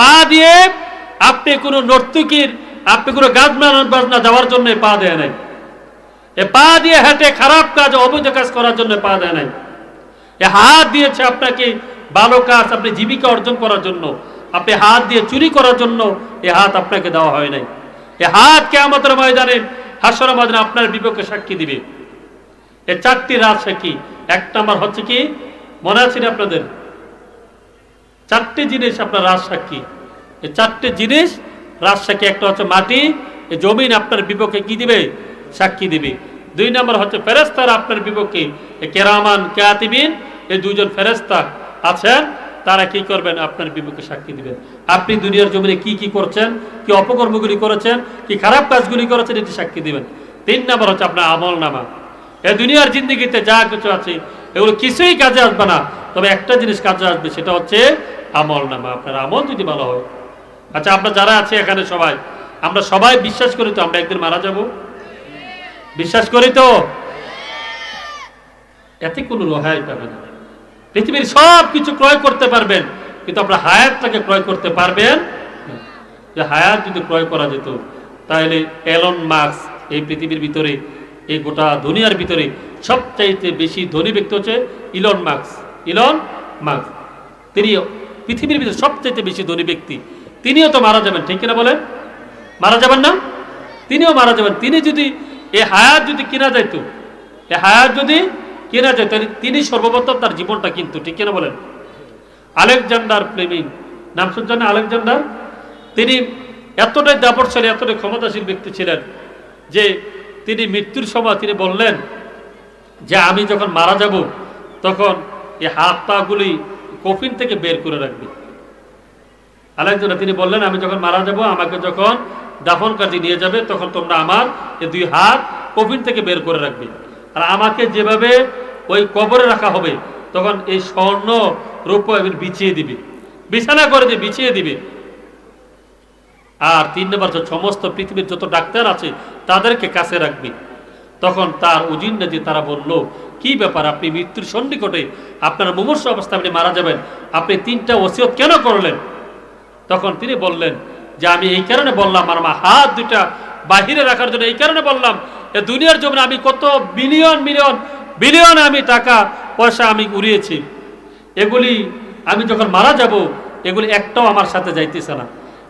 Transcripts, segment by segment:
পা দিয়ে আপনি কোনো নর্তকীর, আপনি কোনো গাছ বাজনা যাওয়ার জন্য পা দেয় নাই। এ পা দিয়ে হাঁটে খারাপ কাজ, অবৈধ কাজ করার জন্য পা দেয় নাই। এ হাত দিয়েছে আপনাকে ভালো কাজ, আপনি জীবিকা অর্জন করার জন্য। আপনি হাত দিয়ে চুরি করার জন্য এ হাত আপনাকে দেওয়া হয় নাই। এ হাত কেমতের ময়দানে হাসর ময়দানে আপনার বিপক্ষে সাক্ষী দিবে। এ চারটি রাজ সাক্ষী এক নাম্বার হচ্ছে কি? মনে আছে আপনাদের? চারটি জিনিস আপনার রাজ সাক্ষী এই চারটি জিনিস রাজ সাক্ষী একটা হচ্ছে মাটি, এই জমিন আপনার বিপক্ষে কি দিবে? সাক্ষী দিবে। দুই নম্বর হচ্ছে ফেরেস্তার আপনার বিপক্ষে কেরামান কেয়াতিবিন এই দুইজন ফেরেস্তা আছেন, তারা কি করবেন? আপনার বিপক্ষে সাক্ষী দিবেন। আপনি দুনিয়ার জমিনে কি কি করছেন? কি অপকর্মগুলি করেছেন? কি খারাপ কাজগুলি করেছেন? এটি সাক্ষী দিবেন। তিন নম্বর হচ্ছে আপনার আমল নামা এই দুনিয়ার জিন্দিগিতে যা কিছু আছে, এগুলো কিছুই কাজে আসবে না। তবে একটা জিনিস কাজে আসবে, সেটা হচ্ছে আমল নামা, আপনার আমল যদি ভালো হয়। আচ্ছা আপনার যারা আছে এখানে সবাই, আমরা সবাই বিশ্বাস করি তো আমরা একদিন মারা যাব? বিশ্বাস করি তো? এতে কোনো রেহাই পাবে না। পৃথিবীর সব কিছু ক্রয় করতে পারবেন, কিন্তু আপনার হায়াতটাকে ক্রয় করতে পারবেন। যে হায়াত যদি ক্রয় করা যেত, তাহলে এলন মার্কস এই পৃথিবীর ভিতরে, এই গোটা দুনিয়ার ভিতরে সবচাইতে বেশি ধনী ব্যক্তি হচ্ছে ইলন মার্কস ইলন মার্কস তিনি পৃথিবীর ভিতরে সবচাইতে বেশি ধনী ব্যক্তি, তিনিও তো মারা যাবেন, ঠিক কিনা বলেন? মারা যাবেন না? তিনিও মারা যাবেন। তিনি যদি এই হায়াত যদি কিনা যাইতো এই হায়াত যদি কেনা যায়, তাহলে তিনি সর্বপ্রথম তার জীবনটা কিন্তু, ঠিক কিনা বলেন? আলেকজান্ডার প্লেমিং নাম শুনছেন না আলেকজান্ডার? তিনি এতটাই দাপটশালী, এতটাই ক্ষমতাশীল ব্যক্তি ছিলেন যে তিনি মৃত্যুর সময় তিনি বললেন যে, আমি যখন মারা যাব, তখন এই হাত পাগুলি কফিন থেকে বের করে রাখবে। আলেকজান্ডার তিনি বললেন, আমি যখন মারা যাব, আমাকে যখন দাফন কাজে নিয়ে যাবে, তখন তোমরা আমার এই দুই হাত কফিন থেকে বের করে রাখবে। আর আমাকে যেভাবে ওই কবরে রাখা হবে, তখন এই স্বর্ণ রূপ বিছিয়ে দিবে। বিছানা করে দিয়ে বিছিয়ে দিবে। আর তিন নম্বর সমস্ত পৃথিবীর যত ডাক্তার আছে, তাদেরকে কাছে রাখবে। তখন তার উজিন্না যে তারা বলল কি ব্যাপার? আপনি মৃত্যুর সন্নিকটে আপনার মুমূর্ষ অবস্থা আপনি মারা যাবেন। আপনি তিনটা ওসিয়ত কেন করলেন? তখন তিনি বললেন, যে আমি এই কারণে বললাম আমার হাত দুইটা বাহিরে রাখার জন্য এই কারণে বললাম দুনিয়ার জন্য আমি কত বিলিয়ন মিলিয়ন বিলিয়ন আমি টাকা, পয়সা আমি উড়িয়েছি। এগুলি আমি যখন মারা যাব, এগুলি একটাও আমার সাথে যাইতেছে না।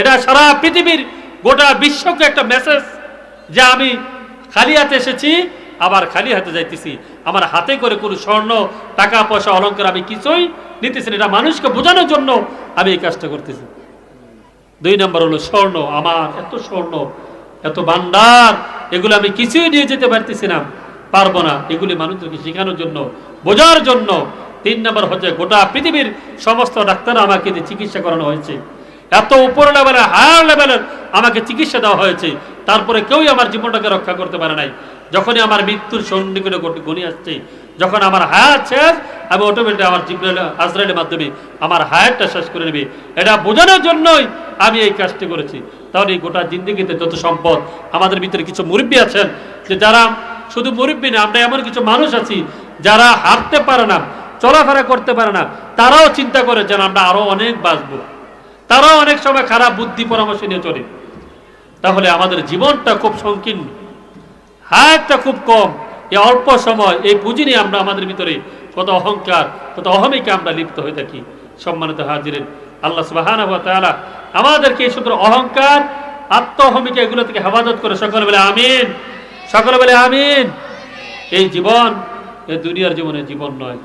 এটা সারা পৃথিবীর গোটা বিশ্বকে একটা মেসেজ যে আমি খালি হাতে এসেছি, আবার খালি হাতে যাইতেছি। আমার হাতে করে কোনো স্বর্ণ, টাকা, পয়সা, অলঙ্কার আমি কিছুই নিতেছি এটা মানুষকে বোঝানোর জন্য আমি এই কাজটা করতেছি। দুই নম্বর হলো স্বর্ণ, আমার এত স্বর্ণ, এত ভান্ডার এগুলো আমি কিছুই নিয়ে যেতে পারতেছি না, পারব না। এগুলি মানুষদেরকে শেখানোর জন্য, বোঝার জন্য। তিন নম্বর হচ্ছে গোটা পৃথিবীর সমস্ত ডাক্তার আমাকে চিকিৎসা করানো হয়েছে, এত উপর লেভেলের হায়ার লেভেলের আমাকে চিকিৎসা দেওয়া হয়েছে, তারপরে কেউই আমার জীবনটাকে রক্ষা করতে পারে নাই। যখনই আমার মৃত্যুর সন্নিকটে ঘটে আসছে, যখন আমার হায়াত শেষ, আমি অটোমেটিক আমার জিব্রাইল আজরাইলের মাধ্যমে আমার হায়াতটা শেষ করে নেবে। এটা বোঝানোর জন্যই আমি এই কাজটি করেছি। তাহলে এই গোটা জিন্দিগিতে যত সম্পদ, আমাদের ভিতরে কিছু মুরব্বী আছেন, যে যারা শুধু মুরব্বী না, আমরা এমন কিছু মানুষ আছি, যারা হাঁটতে পারে না, চলাফেরা করতে পারে না, তারাও চিন্তা করে যেন আমরা আরও অনেক বাঁচবো। তারাও অনেক সময় খারাপ বুদ্ধি পরামর্শ নিয়ে চলে। তাহলে আমাদের জীবনটা খুব সংকীর্ণ। হায়াতটা খুব কম। এই অল্প সময়, এই পুঁজি নিয়ে আমরা আমাদের ভিতরে কত অহংকার, কত অহমিকে আমরা লিপ্ত হয়ে থাকি, সম্মানিত হাজিরেন। আল্লাহ সুবাহান আমাদেরকে এই সুন্দর অহংকার আত্ম অহমিকা এগুলো থেকে হেফাজত করে। সকলে বলে আমিন, সকলে বলে আমিন। এই জীবন এই দুনিয়ার জীবনে জীবন নয়।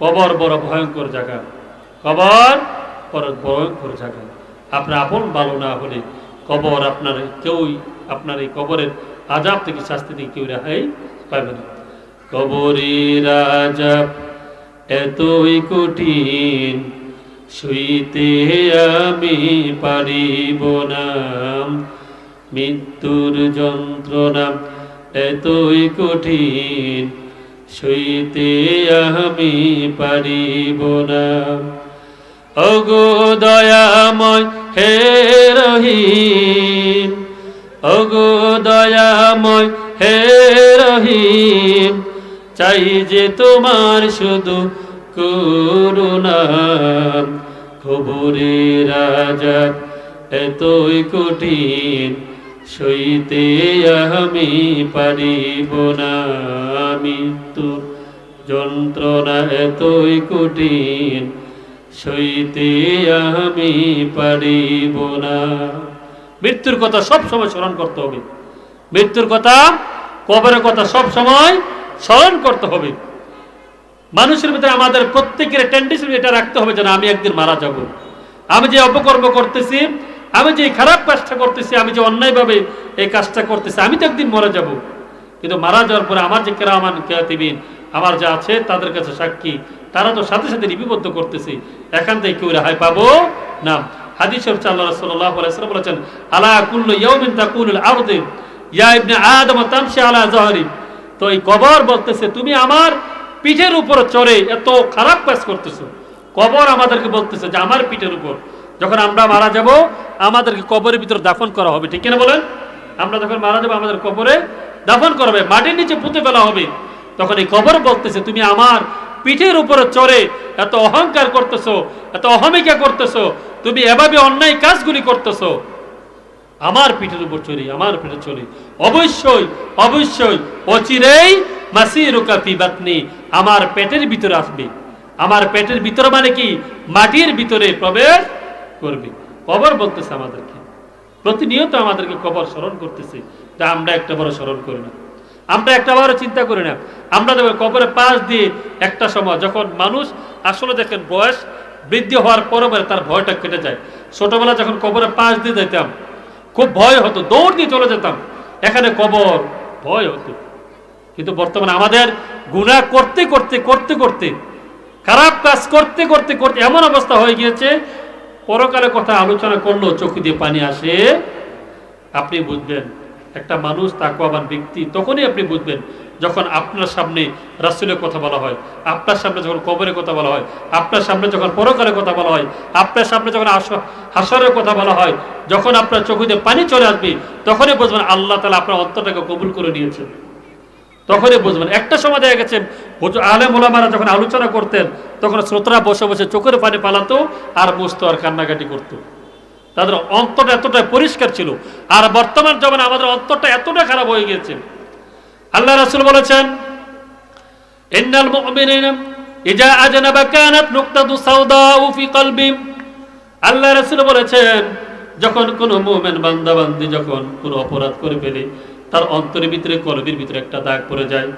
কবর বড় ভয়ঙ্কর জায়গা। কবর বড় ভয়ঙ্কর জায়গা। আপনার আপন ভালো না হলে কবর আপনার কেউই, আপনার এই কবরের আজাব থেকে শাস্তি থেকে কেউ রেহাই পাবে না। কবরের আজাব এতই কঠিন শুইতে আমি পারিব না। মৃত্যুর যন্ত্রণা এতই কঠিন শুইতে আমি পারিব না। অগো দয়াময় হে রহিম অগো দয়াময় হে রহিম, চাই যে তোমার শুধু খবরে রাজা এতই কঠিন, সইতে আমি পারিব না। মৃত্যু যন্ত্রণা এতই কঠিন, সইতে আমি পারিব না। মৃত্যুর কথা সব সময় স্মরণ করতে হবে। মৃত্যুর কথা, কবরের কথা সব সময় স্মরণ করতে হবে। মানুষের ভিতরে আমাদের প্রত্যেকের টেন্ডেন্সি এটা রাখতে হবে যেন আমি একদিন মারা যাব। আমি যে অপকর্ম করতেছি, আমি যে খারাপ কাজটা করতেছি, আমি যে অন্যায়ভাবে এই কাজটা করতেছি, আমি তো একদিন মরে যাব। কিন্তু মারা যাওয়ার পরে আমার যে কেরামান কেয়াতিবিন আমার যা আছে তাদের কাছে সাক্ষী, তারা তো সাথে সাথে লিপিবদ্ধ করতেছে। এখান থেকে কেউ রেহাই পাবো না। হাদিস আল্লাহ ওয়াসাল্লাম বলেছেন, আলা কুল্লু ইয়াউমিন তাকুলুল আরদি? ইয়া ইবনে আদম তামশি আলা যাহরি তো এই কবর বলতেছে, তুমি আমার পিঠের উপর চড়ে এত খারাপ কাজ করতেছো। কবর আমাদেরকে বলতেছে যে, আমার পিঠের উপর। যখন আমরা মারা যাব, আমাদেরকে কবরের দাফন করা হবে। ঠিক কিনা বলেন? আমরা যখন মারা যাব, আমাদের কবরে দাফন করা হবে, মাটির নিচে পুঁতে ফেলা হবে। তখন এই কবর বলতেছে, তুমি আমার পিঠের উপরে চড়ে এত অহংকার করতেছো, এত অহমিকা করতেছো। তুমি এভাবে অন্যায় কাজগুলি করতেছো। আমার পিঠের উপর চড়ি আমার পিঠে চড়ি অবশ্যই অবশ্যই, অচিরেই মাসিরুকা ফি বাতনি, আমার পেটের ভিতরে আসবে। আমার পেটের ভিতরে মানে কি? মাটির ভিতরে প্রবেশ করবে। কবর বলতেছে আমাদেরকে। প্রতিনিয়ত আমাদেরকে কবর স্মরণ করতেছে তা আমরা একটা বড় স্মরণ করি না। আমরা একটা বড় চিন্তা করি না। আমরা দেখো কবরে পাশ দিয়ে একটা সময় যখন মানুষ আসলে দেখেন বয়স বৃদ্ধি হওয়ার পরে তার ভয়টা কেটে যায়। ছোটবেলা যখন কবরে পাশ দিয়ে যেতাম খুব ভয় হতো, দৌড় দিয়ে চলে যেতাম। এখানে কবর, ভয় হতো। কিন্তু বর্তমানে আমাদের গুণা করতে করতে করতে করতে, খারাপ কাজ করতে করতে করতে এমন অবস্থা হয়ে গিয়েছে পরকালে কথা আলোচনা করল, চোখ দিয়ে পানি আসে, আপনি বুঝবেন একটা মানুষ তাকুয়াবান ব্যক্তি, তখনই আপনি বুঝবেন যখন আপনার সামনে রাসুলের কথা বলা হয়, আপনার সামনে যখন কবরের কথা বলা হয়, আপনার সামনে যখন পরকালের কথা বলা হয়, আপনার সামনে যখন হাসরের কথা বলা হয়, যখন আপনার চোখে পানি চলে আসবে, তখনই বুঝবেন আল্লাহ তালা আপনার অন্তরটাকে কবুল করে নিয়েছেন। তখনই বুঝবেন। একটা সময় দেখা গেছে আলেম ওলামারা যখন আলোচনা করতেন, তখন শ্রোতরা বসে বসে চোখের পানি পালাতো আর বসতো আর কান্নাকাটি করতো। তাদের অন্তরটা এতটা পরিষ্কার ছিল। আর বর্তমান জমানে আমাদের অন্তরটা এতটা খারাপ হয়ে গেছে আল্লাহ রাসূল বলেছেন, ইন্নাল মুমিনিনা ইজা আজনাবা কানাত সাওদাউ ফি কলবি আল্লাহ রাসূল বলেছেন, যখন কোনো মুমিন বান্দা বান্দি যখন কোনো অপরাধ করে ফেলে, তার অন্তরের ভিতরে ভিতরে একটা দাগ পড়ে যায়।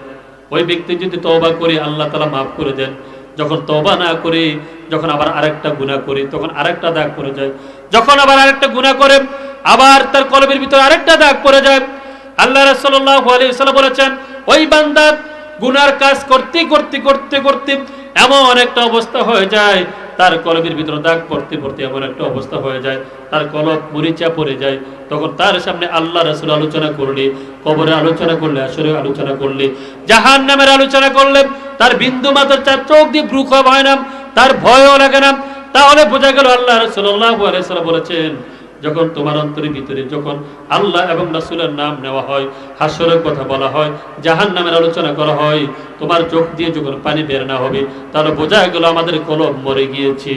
ওই ব্যক্তি যদি তওবা করে, আল্লাহ তাআলা মাফ করে দেন। যখন তওবা না করে যখন আবার আরেকটা গুনাহ করে, তখন আরেকটা দাগ পড়ে যায়। যখন আবার আরেকটা গুনাহ করে, আবার তার কলবের ভিতরে আরেকটা দাগ পড়ে যায়। আল্লাহ রাসূলুল্লাহ আলাইহি বলেছেন, ওই বান্দা গুনার কাজ করতে করতে করতে করতে এমন একটা অবস্থা হয়ে যায়, তার কলবের ভিতরে দাগ পড়তে পড়তে এমন একটা অবস্থা হয়ে যায়, তার কলব মরিচা পড়ে যায়। তখন তার সামনে আল্লাহ রাসূল আলোচনা করলে, কবরে আলোচনা করলে আসরে আলোচনা করলে জাহান নামের আলোচনা করলে, তার বিন্দু মাত্র চার চোখ দিয়ে ভ্রু কম হয় না। তার ভয়ও লাগে না। তাহলে বোঝা গেল আল্লাহ রসুল্লাহ বলেছেন, যখন তোমার অন্তরের ভিতরে যখন আল্লাহ এবং রাসুলের নাম নেওয়া হয় হাস্যরের কথা বলা হয় জাহান নামের আলোচনা করা হয়, তোমার চোখ দিয়ে যখন পানি বের না হবে, তাহলে বোঝা গেল আমাদের কলম মরে গিয়েছে।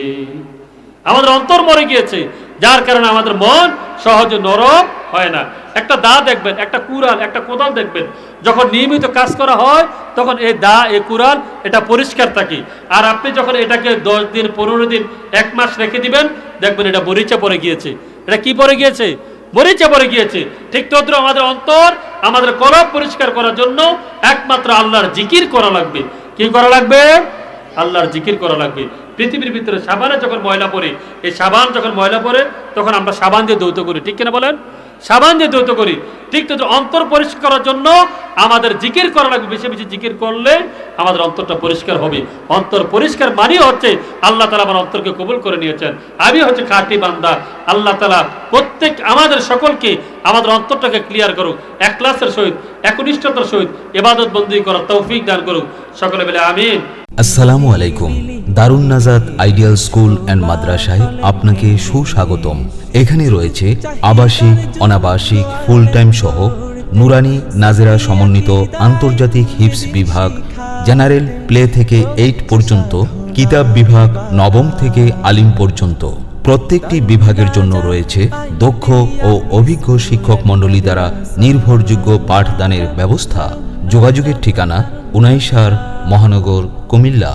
আমাদের অন্তর মরে গিয়েছে। যার কারণে আমাদের মন সহজে নরম হয় না। একটা দা দেখবেন, একটা কুড়াল, একটা কোদাল দেখবেন, যখন নিয়মিত কাজ করা হয়, তখন এই দা, এই কুড়াল, এটা পরিষ্কার থাকে। আর আপনি যখন এটাকে দশ দিন, পনেরো দিন, এক মাস রেখে দিবেন, দেখবেন এটা মরিচা পরে গিয়েছে। এটা কি পরে গিয়েছে? মরিচা পড়ে গিয়েছে। ঠিক তদ্র আমাদের অন্তর, আমাদের কলব পরিষ্কার করার জন্য একমাত্র আল্লাহর জিকির করা লাগবে। কি করা লাগবে? আল্লাহর জিকির করা লাগবে। পৃথিবীর ভিতরে সাবানে যখন ময়লা পড়ে, এই সাবান যখন ময়লা পড়ে, তখন আমরা সাবান দিয়ে দৌত করি। ঠিক কিনা বলেন? সাবান দিয়ে দৌত করি। ঠিক তো অন্তর পরিষ্কার করার জন্য আমাদের জিকির করা লাগবে। বেশি বেশি জিকির করলে আমাদের অন্তরটা পরিষ্কার হবে। অন্তর পরিষ্কার মানে হচ্ছে আল্লাহ তালা আমার অন্তরকে কবুল করে নিয়েছেন। আমি হচ্ছে খাঁটি বান্দা। আল্লাহ তালা প্রত্যেক আমাদের সকলকে আমাদের অন্তরটাকে ক্লিয়ার করুক। একলাসের সহিত একনিষ্ঠতার সহিত এবাদত বন্দী করার তৌফিক দান করুক। সকলে বলে আমিন। আসসালামু আলাইকুম। দারুণ নাজাদ আইডিয়াল স্কুল অ্যান্ড মাদ্রাসায় আপনাকে সুস্বাগতম। এখানে রয়েছে আবাসিক, অনাবাসিক ফুল টাইম সহ নুরানি নাজেরা সমন্বিত আন্তর্জাতিক হিপস বিভাগ, জেনারেল প্লে থেকে এইট পর্যন্ত, কিতাব বিভাগ নবম থেকে আলিম পর্যন্ত। প্রত্যেকটি বিভাগের জন্য রয়েছে দক্ষ ও অভিজ্ঞ শিক্ষক মণ্ডলী দ্বারা নির্ভরযোগ্য পাঠদানের ব্যবস্থা। যোগাযোগের ঠিকানা উনাইশার মহানগর কুমিল্লা।